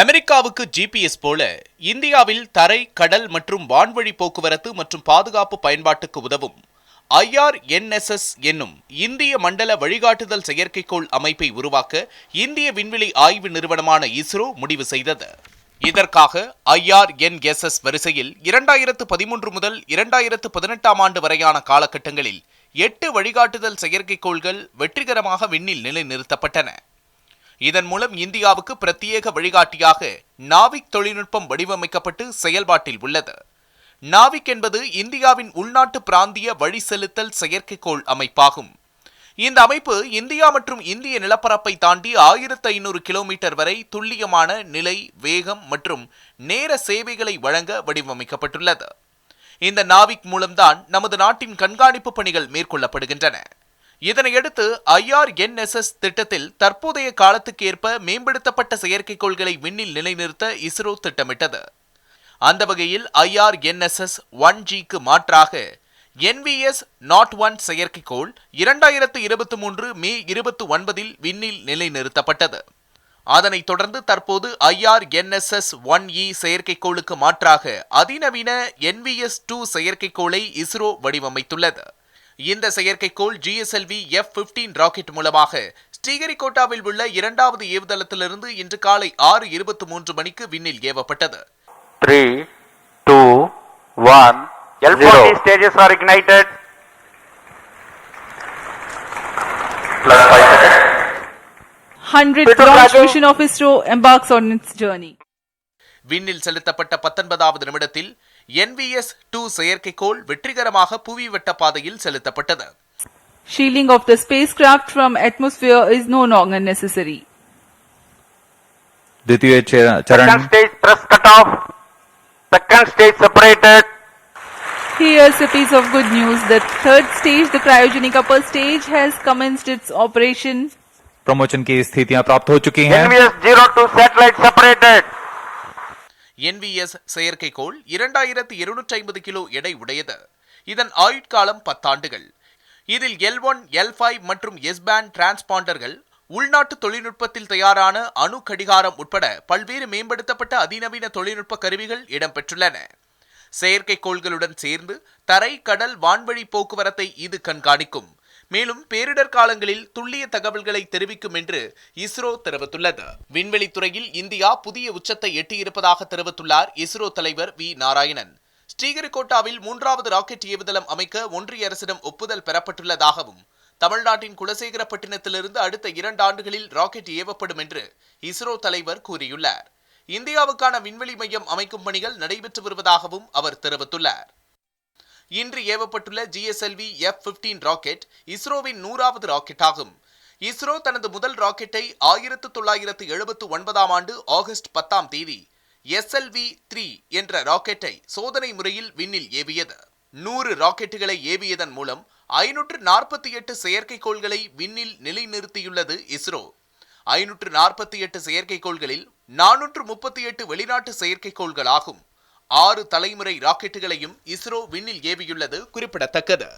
அமெரிக்காவுக்கு ஜிபிஎஸ் போல இந்தியாவில் தரை கடல் மற்றும் வான்வழி போக்குவரத்து மற்றும் பாதுகாப்பு பயன்பாட்டுக்கு உதவும் ஐஆர்என்எஸ்எஸ் என்னும் இந்திய மண்டல வழிகாட்டுதல் செயற்கைக்கோள் அமைப்பை உருவாக்க இந்திய விண்வெளி ஆய்வு நிறுவனமான இஸ்ரோ முடிவு செய்தது. இதற்காக ஐஆர்என்எஸ்எஸ் வரிசையில் இரண்டாயிரத்து பதிமூன்று முதல் இரண்டாயிரத்து பதினெட்டாம் ஆண்டு வரையான காலகட்டங்களில் எட்டு வழிகாட்டுதல் செயற்கைக்கோள்கள் வெற்றிகரமாக விண்ணில் நிலைநிறுத்தப்பட்டன. இதன் மூலம் இந்தியாவுக்கு பிரத்யேக வழிகாட்டியாக நாவிக் தொழில்நுட்பம் வடிவமைக்கப்பட்டு செயல்பாட்டில் உள்ளது. நாவிக் என்பது இந்தியாவின் உள்நாட்டு பிராந்திய வழி செலுத்தல் செயற்கைக்கோள் அமைப்பாகும். இந்த அமைப்பு இந்தியா மற்றும் இந்திய நிலப்பரப்பை தாண்டி ஆயிரத்து ஐநூறு கிலோமீட்டர் வரை துல்லியமான நிலை வேகம் மற்றும் நேர சேவைகளை வழங்க வடிவமைக்கப்பட்டுள்ளது. இந்த நாவிக் மூலம்தான் நமது நாட்டின் கண்காணிப்பு பணிகள் மேற்கொள்ளப்படுகின்றன. இதனையடுத்து ஐஆர்என்எஸ்எஸ் திட்டத்தில் தற்போதைய காலத்துக்கு ஏற்ப மேம்படுத்தப்பட்ட செயற்கைக்கோள்களை விண்ணில் நிலைநிறுத்த இஸ்ரோ திட்டமிட்டது. அந்த வகையில் ஐஆர்என்எஸ்எஸ் ஒன் ஜிக்கு மாற்றாக என்விஎஸ் நாட் ஒன் செயற்கைக்கோள் இரண்டாயிரத்து இருபத்தி மூன்று மே இருபத்தி ஒன்பதில் விண்ணில் நிலைநிறுத்தப்பட்டது. அதனைத் தொடர்ந்து தற்போது ஐஆர்என்எஸ்எஸ் ஒன் இ செயற்கைக்கோளுக்கு மாற்றாக அதிநவீன என்விஎஸ் டூ செயற்கைக்கோளை இஸ்ரோ வடிவமைத்துள்ளது. இந்த செயற்கைக்கோள் ஜிஎஸ்எல்வி எஃப் பிப்டீன் ராக்கெட் மூலமாக ஸ்ரீஹரிகோட்டாவில் உள்ள இரண்டாவது ஏவுதளத்திலிருந்து இன்று காலை ஆறு இருபத்தி மூன்று மணிக்கு விண்ணில் ஏவப்பட்டது three, two, one, L40 zero. stages are ignited. Plus five seconds. 100th Peter launch Drago. mission of ISRO embarks on its journey. விண்ணில் செலுத்தப்பட்ட பத்தொன்பதாவது நிமிடத்தில் என்விஎஸ் டூ செயற்கைக்கோள் வெற்றிகரமாக புவி வட்ட பாதையில் செலுத்தப்பட்டது Shielding of the spacecraft from atmosphere is no longer necessary. द्वितीय चे- Second चरण stage thrust cutoff. Second stage separated. Here's a piece of good news. The third stage, the cryogenic upper stage, has commenced its operation. प्रमोचन की स्थितियां प्राप्त हो चुकी हैं NVS 02 satellite separated. N V S செயற்கைக்கோள் இரண்டாயிரத்து இருநூற்றி ஐம்பது கிலோ எடை உடையது. இதன் ஆயுட்காலம் பத்தாண்டுகள். இதில் எல் ஒன் எல் ஃபைவ் மற்றும் எஸ் பேண்ட் டிரான்ஸ்பாண்டர்கள் உள்நாட்டு தொழில்நுட்பத்தில் தயாரான அணு கடிகாரம் உட்பட பல்வேறு மேம்படுத்தப்பட்ட அதிநவீன தொழில்நுட்ப கருவிகள் இடம்பெற்றுள்ளன. செயற்கைக்கோள்களுடன் சேர்ந்து தரை கடல் வான்வழி போக்குவரத்தை இது கண்காணிக்கும். மேலும் பேரிடர் காலங்களில் துல்லிய தகவல்களை தெரிவிக்கும் என்று இஸ்ரோ தெரிவித்துள்ளது. விண்வெளித் துறையில் இந்தியா புதிய உச்சத்தை எட்டியிருப்பதாக தெரிவித்துள்ளார் இஸ்ரோ தலைவர் வி. நாராயணன். ஸ்ரீஹரிகோட்டாவில் மூன்றாவது ராக்கெட் ஏவுதளம் அமைக்க ஒன்றிய அரசிடம் ஒப்புதல் பெறப்பட்டுள்ளதாகவும் தமிழ்நாட்டின் குலசேகரப்பட்டினத்திலிருந்து அடுத்த இரண்டு ஆண்டுகளில் ராக்கெட் ஏவப்படும் என்று இஸ்ரோ தலைவர் கூறியுள்ளார். இந்தியாவுக்கான விண்வெளி மையம் அமைக்கும் பணிகள் நடைபெற்று வருவதாகவும் அவர் தெரிவித்துள்ளார். இன்று ஏவப்பட்டுள்ள G S L V F fifteen rocket இஸ்ரோவின் நூறாவது ராக்கெட் ஆகும் இஸ்ரோ தனது முதல் ராக்கெட்டை ஆயிரத்து தொள்ளாயிரத்து எழுபத்து ஒன்பதாம் ஆண்டு ஆகஸ்ட் பத்தாம் தேதி எஸ்எல்வி த்ரீ என்ற ராக்கெட்டை சோதனை முறையில் விண்ணில் ஏவியது. நூறு ராக்கெட்டுகளை ஏவியதன் மூலம் ஐநூற்று நாற்பத்தி எட்டு செயற்கைக்கோள்களை விண்ணில் நிலைநிறுத்தியுள்ளது இஸ்ரோ. ஐநூற்று நாற்பத்தி எட்டு செயற்கைக்கோள்களில் நானூற்று முப்பத்தி எட்டு வெளிநாட்டு செயற்கைக்கோள்களாகும். ஆறு தலைமுறை ராக்கெட்டுகளையும் இஸ்ரோ விண்ணில் ஏவியுள்ளது குறிப்பிடத்தக்கது.